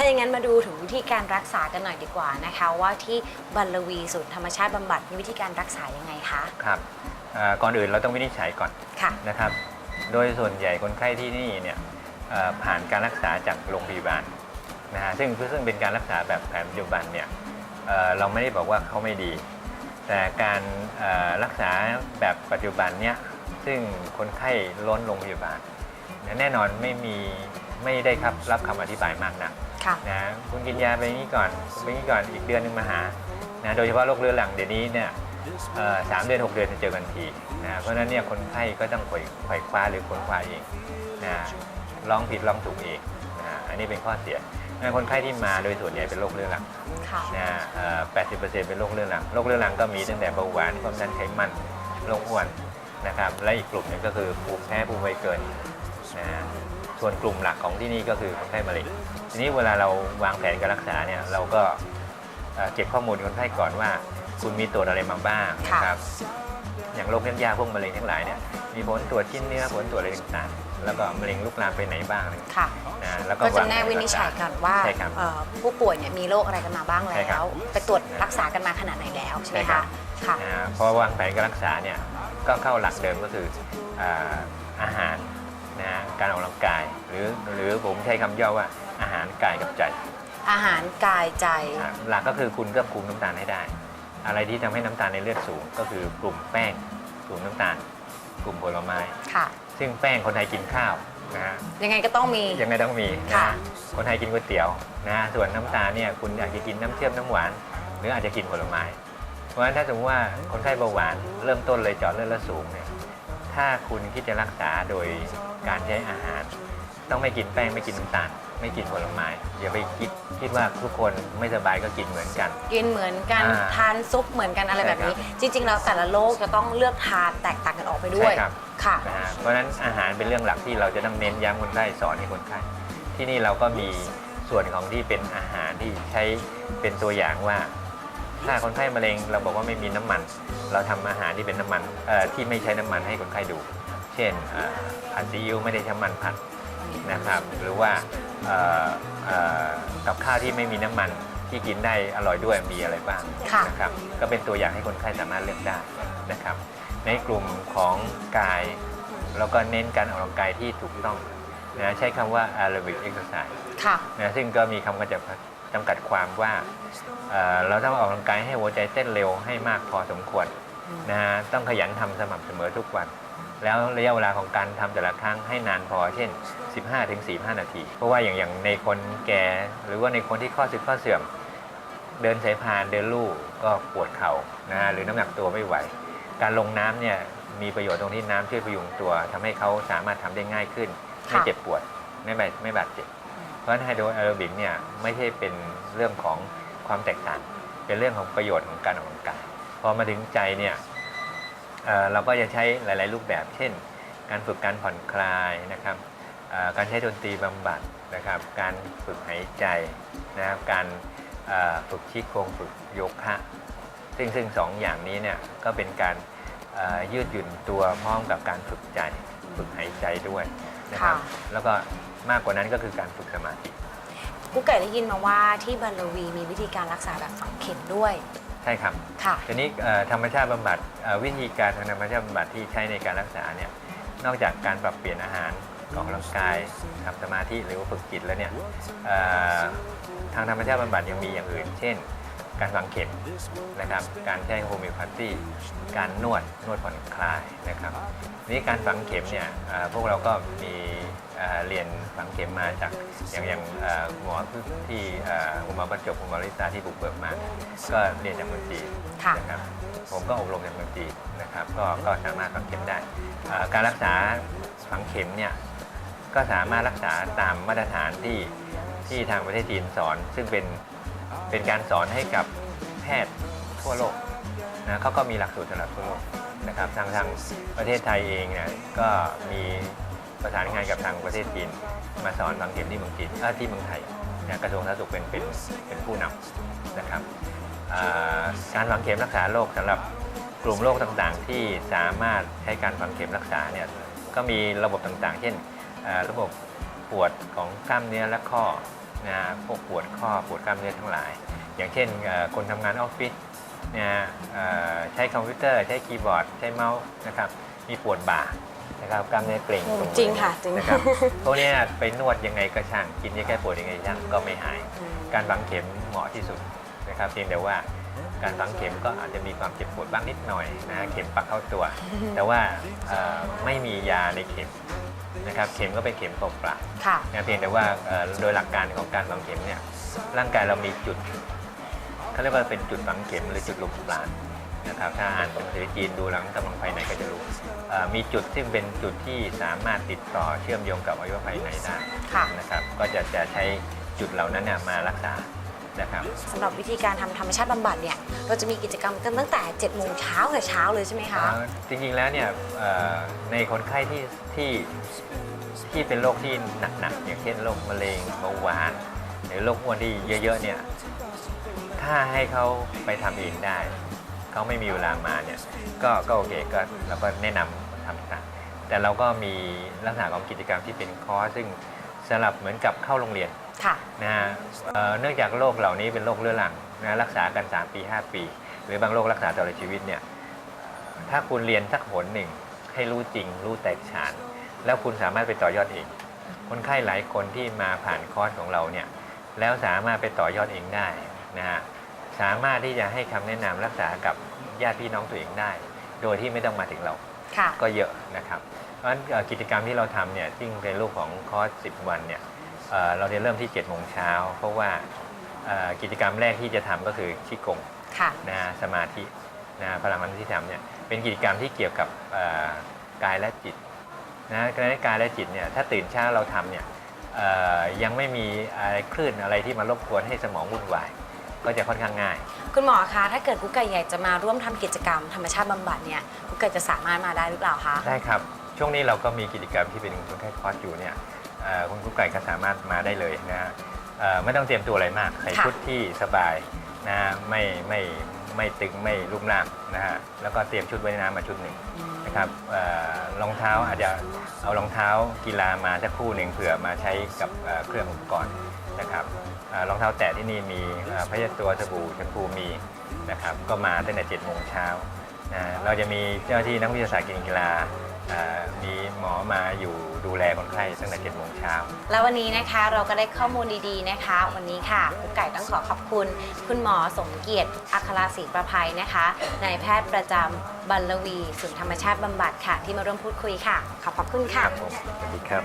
ถ้าอย่างนั้นมาดูถึงวิธีการรักษากันหน่อยดีกว่านะคะ ว่าที่บัลลวีศูนย์ธรรมชาติบำบัดมีวิธีการรักษายังไงคะ ครับอ่าก่อนอื่นเราต้องวินิจฉัยก่อนค่ะ นะครับ โดยส่วนใหญ่คนไข้ที่นี่เนี่ยเอ่อผ่านการรักษาจากโรงพยาบาลนะฮะซึ่งซึ่งเป็นการรักษาแบบแผนปัจจุบันเนี่ยเอ่อเราไม่ได้บอกว่าเขาไม่ดี แต่การเอ่อรักษาแบบปัจจุบันเนี่ยซึ่งคนไข้ล้นโรงพยาบาลเนี่ยแน่นอนไม่มีไม่ได้ครับรับคำอธิบายมากนัก ค่ะ นะคุณกินยาไปนี้ก่อนไปนี้ก่อนอีกเดือนหนึงมาหานะโดยเฉพาะโรคเรื้อรังเดี๋ยวนี้เนี่ยเอ่อสามเดือนหกเดือนจะเจอกันทีนะเพราะฉะนั้นเนี่ยคนไข้ก็ต้องไขว่ไขว่คว้าหรือค้นคว้าเองนะลองผิดลองถูกเองนะอันนี้เป็นข้อเสียนะคนไข้ที่มาโดยส่วนใหญ่เป็นโรคเรื้อรัง ค่ะ นะเอ่อ80%เป็นโรคเรื้อรัง โรคเรื้อรังก็มีตั้งแต่เบาหวานความดันไขมัน โรคอ้วนนะครับ และอีกกลุ่มหนึงก็คือภูมิแพ้ภูมิไวเกินนะส่วนกลุ่มหลักของที่นี่ก็คือคนไข้มะเร็ง ทีนี้เวลาเราวางแผนการรักษาเนี่ยเราก็เอ่อเก็บข้อมูลคนไข้ก่อนว่า คุณมีตรวจอะไรมาบ้างค่ะนะครับอย่างโรคยากๆพวกมะเร็งทั้งหลายเนี่ยมีผลตรวจชิ้นเนื้อผลตรวจอะไรต่างๆแล้วก็มะเร็งลุกลามไปไหนบ้างอะไรค่ะนะแล้วก็ก็จะวางแน่วินิจฉัยกันว่าใช่ครับเอ่อผู้ป่วยเนี่ยมีโรคอะไรกันมาบ้างใช่ครัแล้บวไปตรวจรักษากันมาขนาดไหนแล้วใช่ไหมใช่ครัคะบค่ะนะพอวางแผนการรักษาเนี่ยก็เข้าหลักเดิมก็คืออาอาหารนะฮะการออกกำลังกาย หรือหรือผมใช้คำย่อว่าอา หารกายกับใจอาหารกายใจอะหลักก็คือคุณก็คุมน้ำตาลให้ได้ อะไรที่ทำให้น้ำตาลในเลือดสูง ก็คือกลุ่มแป้ง กลุ่มน้ำตาล กลุ่มผลไม้ ค่ะ ซึ่งแป้งคนไทยกินข้าวนะฮะ ยังไงก็ต้องมี ยังไงต้องมีนะค่ะ ฮะคนไทยกินก๋วยเตี๋ยวนะฮะส่วนน้ำตาลเนี่ยคุณอยากจะกินน้ำเชื่อมน้ำหวาน หรืออาจจะกินผลไม้ เพราะฉะนั้นถ้าสมมติว่าคนไข้เบาหวานเริ่มต้นเลยเจาะเลือดแล้วสูงเนี่ยถ้าคุณคิดจะรักษาโดยการใช้อาหาร ต้องไม่กินแป้งไม่กินน้ำตาล ไม่กินผลไม้อย่าไปคิดคิดว่าทุกคนไม่สบายก็กินเหมือนกัน กินเหมือนกันอ่าทานซุปเหมือนกันอะไรใช่แบบนี้ครับจริงๆแล้วแต่ละโรคจะต้องเลือกทานแตกต่างกันออกไปด้วยใช่ครับ ค่ะ นะฮะเพราะฉะนั้นอาหารเป็นเรื่องหลักที่เราจะต้องเน้นย้ำคนไข้สอนให้คนไข้ที่นี่เราก็มีส่วนของที่เป็นอาหารที่ใช้เป็นตัวอย่างว่า ถ้าคนไข้มะเร็งเราบอกว่าไม่มีน้ำมัน เราทำอาหารที่เป็นน้ำมันเอ่อที่ไม่ใช้น้ำมันให้คนไข้ดู เช่นเอ่อผัดซีอิ๊วไม่ได้ใช้น้ำมันผัดนะครับ หรือว่าเอ่อเอ่อ กับข้าวที่ไม่มีน้ำมันที่กินได้อร่อยด้วยมีอะไรบ้างค่ะนะครับก็เป็นตัวอย่างให้คนไข้สามารถเลือกได้นะครับ ในกลุ่มของกายแล้วก็เน้นการออกกำลังกายที่ถูกต้องนะใช้คำว่า aerobic exercise ค่ะนะซึ่งก็มีคำกำจัดจำกัดความว่าเอ่อเราต้องออกกำลังกายให้หัวใจเต้นเร็วให้มากพอสมควรนะฮะต้องขยันทำสม่ำเสมอทุกวัน แล้วระยะเวลาของการทำแต่ละครั้งให้นานพอ เช่น 15-45 นาที เพราะว่าอย่างอย่างในคนแก่หรือว่าในคนที่ข้อสึกข้อเสื่อม เดินสายพานเดินลู่ก็ปวดเข่านะฮะหรือน้ำหนักตัวไม่ไหว การลงน้ำเนี่ยมีประโยชน์ตรงที่น้ำช่วยพยุงตัวทำให้เขาสามารถทำได้ง่ายขึ้น ไม่ค่ะเจ็บปวดไม่บาดไม่บาดเจ็บ เพราะฉะนั้นไฮโดรแอโรบิกเนี่ยไม่ใช่เป็นเรื่องของความแตกต่าง เป็นเรื่องของประโยชน์ของการออกกำลังกายพอมาถึงใจเนี่ย เอ่อเราก็จะใช้หลาย ๆ รูปแบบ เช่น การฝึกการผ่อนคลายนะครับเอ่อการใช้ดนตรีบำบัดนะครับ การฝึกหายใจนะครับ การเอ่อฝึกชี้โครงฝึกโยคะ ซึ่งซึ่งสองอย่างนี้เนี่ยก็เป็นการเอ่อยืดหยุ่นตัวพร้อมกับการฝึกใจฝึกหายใจด้วยนะครับค่ะแล้วก็มากกว่านั้นก็คือการฝึกสมาธิกุ๊กไก่ได้ยินมาว่าที่บัลลวีมีวิธีการรักษาแบบฝังเข็มด้วย ใช่ครับค่ะ ทีนี้เอ่อธรรมชาติบำบัดเอ่อวิธีการทางธรรมชาติบำบัดที่ใช้ในการรักษาเนี่ยนอกจากการปรับเปลี่ยนอาหารออกกำลังกายทำสมาธิหรือว่าฝึกจิตแล้วเนี่ยเอ่อทางธรรมชาติบำบัดยังมีอย่างอื่น เช่น การฝังเข็มนะครับ การใช้โฮมิโอพาธีการนวดนวดผ่อนคลายนะครับทีนี้การฝังเข็มเนี่ยเอ่อพวกเราก็มีเอ่อเรียนฝังเข็มมาจากอย่างอย่างเอ่อหมอที่เอ่อคุณหมอประจบคุณหมอลิตาที่บุกเบิกมา ก็เรียนจากเมืองจีนค่ะนะครับผมก็อบรมจากเมืองจีนนะครับก็ก็สามารถฝังเข็มได้เอ่อการรักษาฝังเข็มเนี่ยก็สามารถรักษาตามมาตรฐานที่ที่ทางประเทศจีนสอน ซึ่งเป็น เป็นการสอนให้กับแพทย์ทั่วโลกนะเขาก็มีหลักสูตรสำหรับทั่วโลกนะครับทางทางประเทศไทยเองเนี่ยก็มีประสานงานกับทางประเทศจีนมาสอนฝังเข็มที่เมืองจีนที่เมืองไทยนะกระทรวงสาธารณสุขเป็นเป็นเป็นผู้นำนะครับการฝังเข็มรักษาโรคสำหรับกลุ่มโรคต่างๆ ที่สามารถใช้การฝังเข็มรักษาเนี่ยก็มีระบบต่างๆ เช่นระบบปวดของกล้ามเนื้อและข้อ นะพวกปวดข้อปวดกล้ามเนื้อทั้งหลาย อย่างเช่นเอ่อคนทำงานออฟฟิศนะเอ่อใช้คอมพิวเตอร์ใช้คีย์บอร์ดใช้เมาส์นะครับมีปวดบ่านะครับกล้ามเนื้อเกร็งอืมตมือจริงค่ะจริงนะครับพวกเนี้ยไปนวดยังไงก็ช่างกินยาแก้ปวดยังไงช่างก็ไม่หายอืมการฝังเข็มเหมาะที่สุดนะครับเพียงแต่ว่าการฝังเข็มก็อาจจะมีความเจ็บปวดบ้างนิดหน่อยนะฮะเข็มปักเข้าตัว แต่ว่าเอ่อไม่มียาในเข็ม นะครับเข็มก็เป็นเข็มเปล่าค่ะ ๆนะเพียงแต่ว่าเอ่อโดยหลักการของการฝังเข็มเนี่ยร่างกายเรามีจุดเขาเรียกว่าเป็นจุดฝังเข็มหรือจุดลมปราณนะครับถ้าอ่านเป็นภาษาจีนดูหลังกำลังภายในก็จะรู้เอ่อมีจุดซึ่งเป็นจุดที่สามารถติดต่อเชื่อมโยงกับอวัยวะภายในได้ค่ะ นะครับก็จะจะใช้จุดเหล่านั้นเนี่ยมารักษา นะครับ สำหรับวิธีการทำธรรมชาติบำบัดเนี่ย เราจะมีกิจกรรมกันตั้งแต่7โมงเช้าแต่เช้าเลยใช่ไหมคะ อ่าจริงๆ แล้วเนี่ยเอ่อในคนไข้ที่ที่ที่เป็นโรคที่หนักๆ อย่างเช่นโรคมะเร็งเบาหวาน หรือโรคอ้วนที่เยอะๆ เนี่ย ถ้าให้เขาไปทำเองได้ เขาไม่มีเวลามาเนี่ย ก็ก็โอเคก็เราก็แนะนำทำนะแต่เราก็มีลักษณะของกิจกรรมที่เป็นคอร์สซึ่งสำหรับเหมือนกับเข้าโรงเรียน ค่ะ นะฮะเอ่อเนื่องจากโรคเหล่านี้เป็นโรคเรื้อรังนะรักษากัน 3 ปี 5 ปี หรือบางโรครักษาตลอดชีวิตเนี่ยถ้าคุณเรียนสักหนหนึ่งให้รู้จริง รู้แตกฉาน แล้วคุณสามารถไปต่อยอดเอง คนไข้หลายคนที่มาผ่านคอร์สของเราเนี่ยแล้วสามารถไปต่อยอดเองได้นะฮะสามารถที่จะให้คำแนะนำรักษากับญาติพี่น้องตัวเองได้ โดยที่ไม่ต้องมาถึงเรา ค่ะ ก็เยอะนะครับ เพราะฉะนั้นเอ่อกิจกรรมที่เราทำเนี่ยซึ่งเป็นรูปของคอร์ส 10 วันเนี่ย เอ่อเราจะเริ่มที่7โมงเช้าเพราะว่าเอ่อกิจกรรมแรกที่จะทำก็คือชิกงค่ะนะฮะสมาธินะฮะพลังมันที่ทำเนี่ยเป็นกิจกรรมที่เกี่ยวกับเอ่อกายและจิตนะในกายและจิตเนี่ยถ้าตื่นเช้าเราทำเนี่ยเอ่อยังไม่มีอะไรคลื่นอะไรที่มารบกวนให้สมองวุ่นวายก็จะค่อนข้างง่าย คุณหมอคะ ถ้าเกิดกุ๊กไก่อยากจะมาร่วมทำกิจกรรมธรรมชาติบำบัดเนี่ยกุ๊กไก่จะสามารถมาได้หรือเปล่าคะ ได้ครับ ช่วงนี้เราก็มีกิจกรรมที่เป็นคนไข้คอร์สอยู่เนี่ยเอ่อ คุณกุ๊กไก่ก็สามารถมาได้เลยนะฮะเอ่อไม่ต้องเตรียมตัวอะไรมาก ใส่ค่ะชุดที่สบายนะฮะไม่ไม่ไม่ตึงไม่ลุ่มล่ามนะฮะแล้วก็เตรียมชุดว่ายน้ำมาชุดหนึ่งอืมนะครับเอ่อรองเท้าอาจจะเอารองเท้ากีฬามาสักคู่หนึ่งเผื่อมาใช้กับเอ่อเครื่องอุปกรณ์นะครับเอ่อรองเท้าแตะที่นี่มีเอ่อพยาตัวสบู่แชมพูมีนะครับก็มาตั้งแต่7โมงเช้านะเราจะมีเจ้าหน้าที่นักวิทยาศาสตร์การกีฬาเอ่อมีหมอมาอยู่ดูแลคนไข้ตั้งแต่7โมงเช้า แล้ววันนี้นะคะเราก็ได้ข้อมูลดีๆนะคะ วันนี้ค่ะกุ๊กไก่ต้องขอขอบคุณ คุณหมอสมเกียรติอัครศรีประภัยนะคะนายแพทย์ประจำบัลลวีศูนย์ธรรมชาติบำบัดค่ะ ที่มาร่วมพูดคุยค่ะ ขอบพระคุณคค่ะรับผมสวัสดีครับ